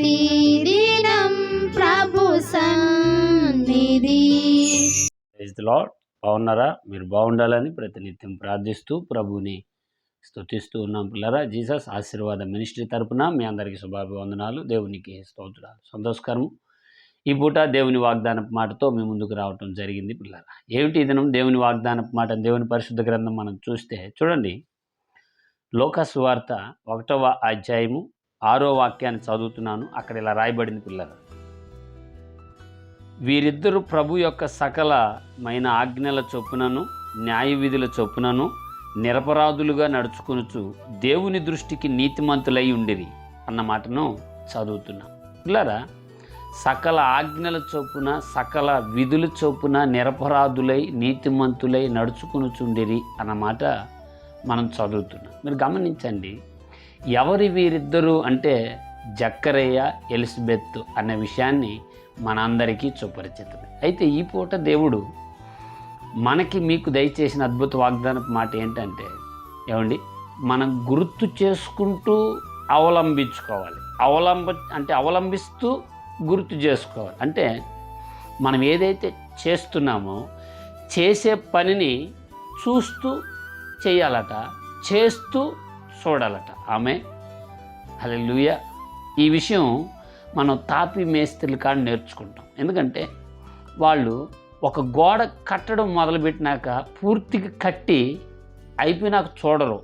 ప్రతిదినం ప్రభు సన్నిధి. Praise the lord బాగున్నారా? మీరు బాగుండాలని ప్రతినిత్యం ప్రార్థిస్తూ ప్రభుని స్తుతిస్తూ ఉన్నాం పిల్లరా. జీసస్ ఆశీర్వాద మినిస్ట్రీ తరపున మీ అందరికీ శుభాభివందనాలు. దేవునికి స్తోత్రాలు. సంతోషకరం. ఈ పూట దేవుని వాగ్దానపు మాటతో మీ ముందుకు రావటం జరిగింది పిల్లరా. ఏమిటి ఇదనం దినం దేవుని వాగ్దానపు మాట? దేవుని పరిశుద్ధ గ్రంథం మనం చూస్తే చూడండి. లోకస్ వార్త ఒకటవ అధ్యాయము ఆరో వాక్యాన్ని చదువుతున్నాను. అక్కడ ఇలా రాయబడింది పిల్లరా వీరిద్దరు ప్రభు యొక్క సకలమైన ఆజ్ఞల చొప్పునను న్యాయ విధుల చొప్పునను నిరపరాధులుగా నడుచుకొనుచు దేవుని దృష్టికి నీతిమంతులై ఉండిరి అన్న మాటను చదువుతున్నాం. పిల్లరా సకల ఆజ్ఞల చొప్పున సకల విధుల చొప్పున నిరపరాధులై నీతిమంతులై నడుచుకునుచుండిరి అన్న మాట మనం చదువుతున్నాం. మీరు గమనించండి ఎవరి వీరిద్దరూ అంటే జక్కరయ్య ఎలిజబెత్ అనే విషయాన్ని మనందరికీ సుపరిచితమే అయితే ఈ పూట దేవుడు మనకి మీకు దయచేసిన అద్భుత వాగ్దానపు మాట ఏంటంటే ఏమండి? మనం గుర్తు చేసుకుంటూ అవలంబించుకోవాలి. అవలంబ అంటే అవలంబిస్తూ గుర్తు చేసుకోవాలి. అంటే మనం ఏదైతే చేస్తున్నామో చేసే పనిని చూస్తూ చేయాలట చేస్తూ చూడాలట. ఆమె. హల్లెలూయా. ఈ విషయం మనం తాపి మేస్త్రుల కాడ నేర్చుకుంటాం. ఎందుకంటే వాళ్ళు ఒక గోడ కట్టడం మొదలుపెట్టినాక పూర్తిగా కట్టి అయిపోయినాక చూడరు.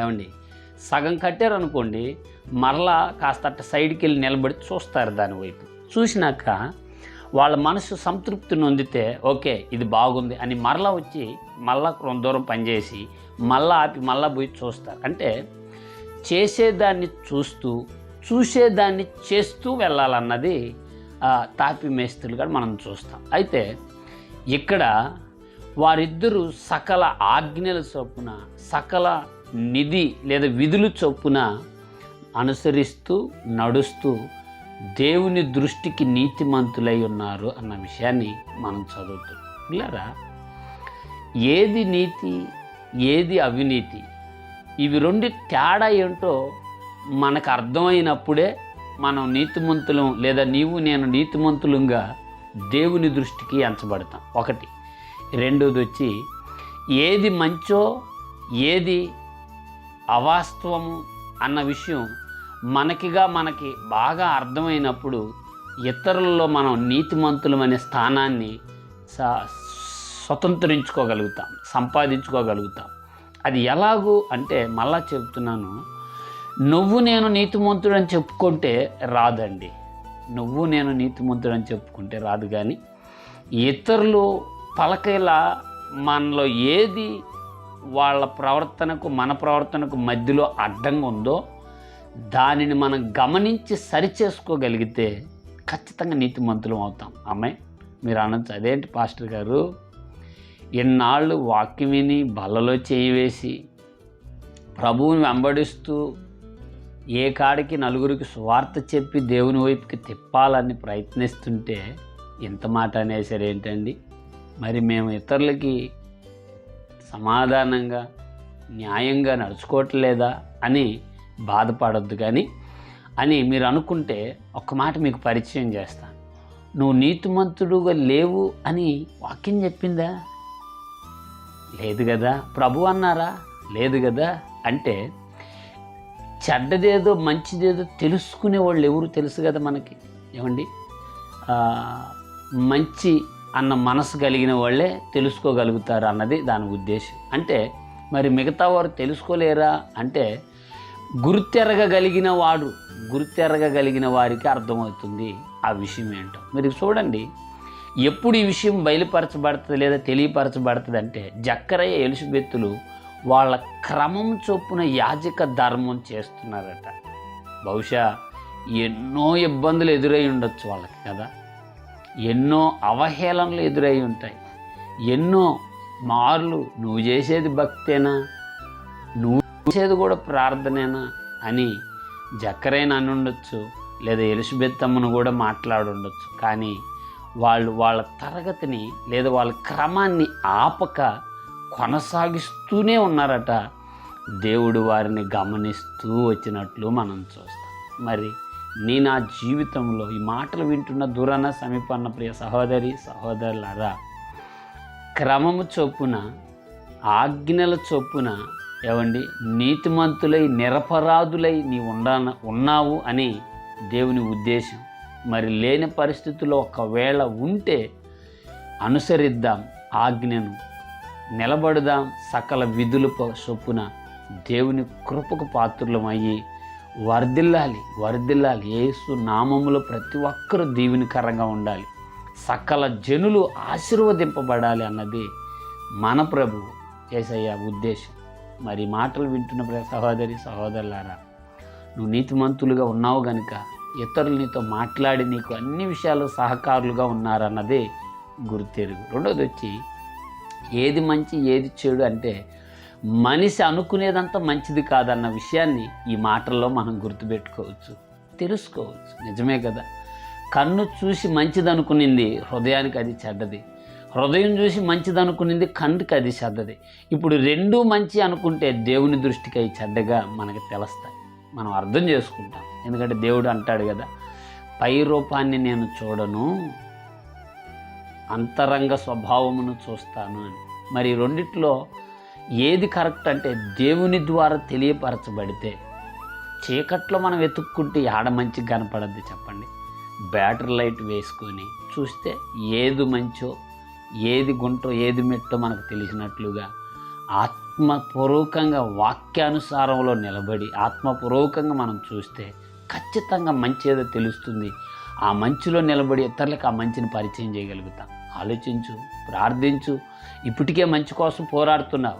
ఏమండి? సగం కట్టారు అనుకోండి మరలా కాస్త అట్ట సైడ్కి వెళ్ళి నిలబడి చూస్తారు దాని వైపు. చూసినాక వాళ్ళ మనసు సంతృప్తి నొందితే ఓకే ఇది బాగుంది అని మరలా వచ్చి మళ్ళా కొంత దూరం పనిచేసి మళ్ళా ఆపి మళ్ళా పోయి చూస్తారు. అంటే చేసేదాన్ని చూస్తూ చూసేదాన్ని చేస్తూ వెళ్ళాలన్నది ఆ, తాపి మేస్తులుగా మనం చూస్తాం. అయితే ఇక్కడ వారిద్దరూ సకల ఆజ్ఞల చొప్పున సకల నిధి లేదా విధులు చొప్పున అనుసరిస్తూ నడుస్తూ దేవుని దృష్టికి నీతిమంతులై ఉన్నారు అన్న విషయాన్ని మనం చదువుతున్నాం ఇలారా ఏది నీతి ఏది అవినీతి? ఇవి రెండు తేడా ఏంటో మనకు అర్థమైనప్పుడే మనం నీతిమంతులం లేదా నీవు నేను నీతిమంతులంగా దేవుని దృష్టికి ఎంచబడతాం. ఒకటి. రెండోది వచ్చి ఏది మంచో ఏది అవాస్తవము అన్న విషయం మనకిగా మనకి బాగా అర్థమైనప్పుడు ఇతరులలో మనం నీతిమంతులం అనే స్థానాన్ని స- స్వతంత్రించుకోగలుగుతాం సంపాదించుకోగలుగుతాం. అది ఎలాగూ అంటే మళ్ళా చెప్తున్నాను. నువ్వు నేను నీతిమంతుడని చెప్పుకుంటే రాదండి. నువ్వు నేను నీతిమంతుడని చెప్పుకుంటే రాదు కానీ ఇతరులు పలకేలా మనలో ఏది వాళ్ళ ప్రవర్తనకు మన ప్రవర్తనకు మధ్యలో అడ్డంగా ఉందో దానిని మనం గమనించి సరిచేసుకోగలిగితే ఖచ్చితంగా నీతిమంతులం అవుతాం. అమ్మాయి మీరు అనొచ్చు అదేంటి పాస్టర్ గారు? ఇన్నాళ్ళు వాక్యం విని బల్లలో చేయి వేసి ప్రభువుని వెంబడిస్తూ ఏ కాడికి నలుగురికి స్వార్థ చెప్పి దేవుని వైపుకి తిప్పాలని ప్రయత్నిస్తుంటే ఇంత మాట అనేసారు ఏంటండి? మరి మేము ఇతరులకి సమాధానంగా న్యాయంగా నడుచుకోవట్లేదా అని బాధపడొద్దు కానీ అని మీరు అనుకుంటే ఒక్క మాట మీకు పరిచయం చేస్తాను నువ్వు నీతిమంతుడుగా లేవు అని వాక్యం చెప్పిందా? లేదు కదా? ప్రభు అన్నారా? లేదు కదా? అంటే చెడ్డదేదో మంచిదేదో తెలుసుకునే వాళ్ళు ఎవరు తెలుసు కదా మనకి? ఏమండి? మంచి అన్న మనసు కలిగిన వాళ్ళే తెలుసుకోగలుగుతారు అన్నది దాని ఉద్దేశం. అంటే మరి మిగతా వారు తెలుసుకోలేరా? అంటే గుర్తెరగగలిగిన వాడు గుర్తెరగగలిగిన వారికి అర్థమవుతుంది ఆ విషయం ఏంటో. మీరు చూడండి. ఎప్పుడు ఈ విషయం బయలుపరచబడుతుంది లేదా తెలియపరచబడుతుంది అంటే జక్కరయ్య ఎలుసుబెత్తులు వాళ్ళ క్రమం చొప్పున యాజక ధర్మం చేస్తున్నారట. బహుశా ఎన్నో ఇబ్బందులు ఎదురై ఉండొచ్చు వాళ్ళకి కదా. ఎన్నో అవహేళనలు ఎదురై ఉంటాయి. ఎన్నో మార్లు నువ్వు చేసేది భక్తేనా? నువ్వు చేసేది కూడా ప్రార్థనేనా? అని జక్కరైన అని ఉండొచ్చు లేదా ఎలిజబెత్ అమ్మను కూడా మాట్లాడుండొచ్చు. కానీ వాళ్ళు వాళ్ళ తరగతిని లేదా వాళ్ళ క్రమాన్ని ఆపక కొనసాగిస్తూనే ఉన్నారట. దేవుడు వారిని గమనిస్తూ వచ్చినట్లు మనం చూస్తాం. మరి నీ నా జీవితంలో ఈ మాటలు వింటున్న దూరాన సమీపన్న ప్రియ సహోదరి సహోదరులారా క్రమము చొప్పున ఆజ్ఞల చొప్పున ఏమండి నీతిమంతులై నిరపరాధులై నీ ఉండా ఉన్నావు అని దేవుని ఉద్దేశం. మరి లేని పరిస్థితుల్లో ఒకవేళ ఉంటే అనుసరిద్దాం ఆజ్ఞను నిలబడదాం సకల విధుల చొప్పున దేవుని కృపకు పాత్రులమయ్యి వర్ధిల్లాలి వర్ధిల్లాలి. ఏసు నామములో ప్రతి ఒక్కరూ దీవెనికరంగా ఉండాలి. సకల జనులు ఆశీర్వదింపబడాలి అన్నది మన ప్రభు ఏసయ్య ఉద్దేశం. మరి మాటలు వింటున్న సహోదరి సహోదరులారా నువ్వు నీతిమంతులుగా ఉన్నావు గనుక ఇతరులు నీతో మాట్లాడి నీకు అన్ని విషయాలు సహకారులుగా ఉన్నారన్నదే గుర్తెరుగు. రెండోది వచ్చి ఏది మంచి ఏది చెడు అంటే మనిషి అనుకునేదంతా మంచిది కాదన్న విషయాన్ని ఈ మాటల్లో మనం గుర్తుపెట్టుకోవచ్చు తెలుసుకోవచ్చు. నిజమే కదా? కన్ను చూసి మంచిది అనుకునింది హృదయానికి అది చెడ్డది. హృదయం చూసి మంచిది అనుకునింది కంటికి అది చెడ్డది. ఇప్పుడు రెండూ మంచి అనుకుంటే దేవుని దృష్టికి అవి చెడ్డగా మనకి తెలుస్తాయి. మనం అర్థం చేసుకుంటాం. ఎందుకంటే దేవుడు అంటాడు కదా పై రూపాన్ని నేను చూడను అంతరంగ స్వభావమును చూస్తాను అని. మరి రెండిట్లో ఏది కరెక్ట్ అంటే దేవుని ద్వారా తెలియపరచబడితే చీకట్లో మనం వెతుక్కుంటే ఆడ మంచి కనపడద్ది చెప్పండి. బ్యాటరీ లైట్ వేసుకొని చూస్తే ఏది మంచో ఏది గుంటో ఏది మెట్టో మనకు తెలిసినట్లుగా ఆత్మపూర్వకంగా వాక్యానుసారంలో నిలబడి ఆత్మపూర్వకంగా మనం చూస్తే ఖచ్చితంగా మంచి ఏదో తెలుస్తుంది. ఆ మంచిలో నిలబడి ఇతరులకు ఆ మంచిని పరిచయం చేయగలుగుతాం. ఆలోచించు ప్రార్థించు. ఇప్పటికే మంచి కోసం పోరాడుతున్నావు.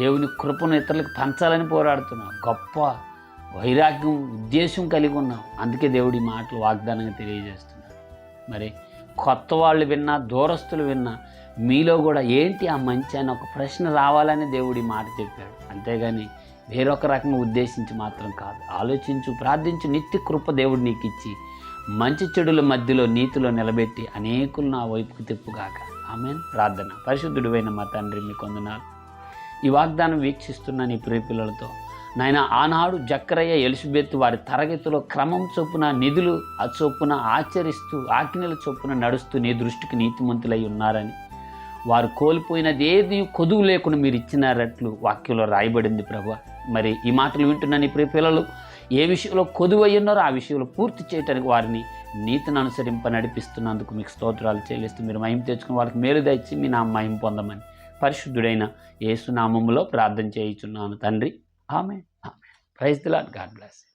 దేవుని కృపను ఇతరులకు పంచాలని పోరాడుతున్నావు. గొప్ప వైరాగ్యం ఉద్దేశం కలిగి ఉన్నావు. అందుకే దేవుడి మాటలు వాగ్దానంగా తెలియజేస్తున్నాడు. మరి కొత్త వాళ్ళు విన్నా దూరస్తులు విన్నా మీలో కూడా ఏంటి ఆ మంచి అని ఒక ప్రశ్న రావాలని దేవుడి మాట చెప్పాడు. అంతేగాని వేరొక రకంగా ఉద్దేశించి మాత్రం కాదు. ఆలోచించు ప్రార్థించు నిత్య కృప దేవుడు నీకు ఇచ్చి మంచి చెడుల మధ్యలో నీతిలో నిలబెట్టి అనేకులు నా వైపుకు తిప్పుగాక. ఆమె ప్రార్థన. పరిశుద్ధుడివైన మా తండ్రి మీ కొందనాలు. ఈ వాగ్దానం వీక్షిస్తున్న నీ ప్రియపిల్లలతో నాయన ఆనాడు జక్కరయ్య ఎలిజబెత్ వారి తరగతిలో క్రమం చొప్పున నిధులు ఆ చొప్పున ఆచరిస్తూ ఆజ్ఞల చొప్పున నడుస్తూ నీ దృష్టికి నీతిమంతులై ఉన్నారని వారు కోల్పోయినదేది కొదువు లేకుండా మీరు ఇచ్చినారట్లు వాక్యంలో రాయబడింది ప్రభు. మరి ఈ మాటలు వింటున్న నీ ప్రియ పిల్లలు. ఏ విషయంలో కొదువు ఉన్నారో ఆ విషయంలో పూర్తి చేయడానికి వారిని నీతిని అనుసరింప నడిపిస్తున్నందుకు మీకు స్తోత్రాలు చెల్లిస్తూ మీరు మహిమ తెచ్చుకుని వాళ్ళకి మేలు దచ్చి మీ నా మహిమ పొందమని పరిశుద్ధుడైన యేసునామములో ప్రార్థన చేయుచున్నాను తండ్రి. ఆమె ఆమె praise the Lord God bless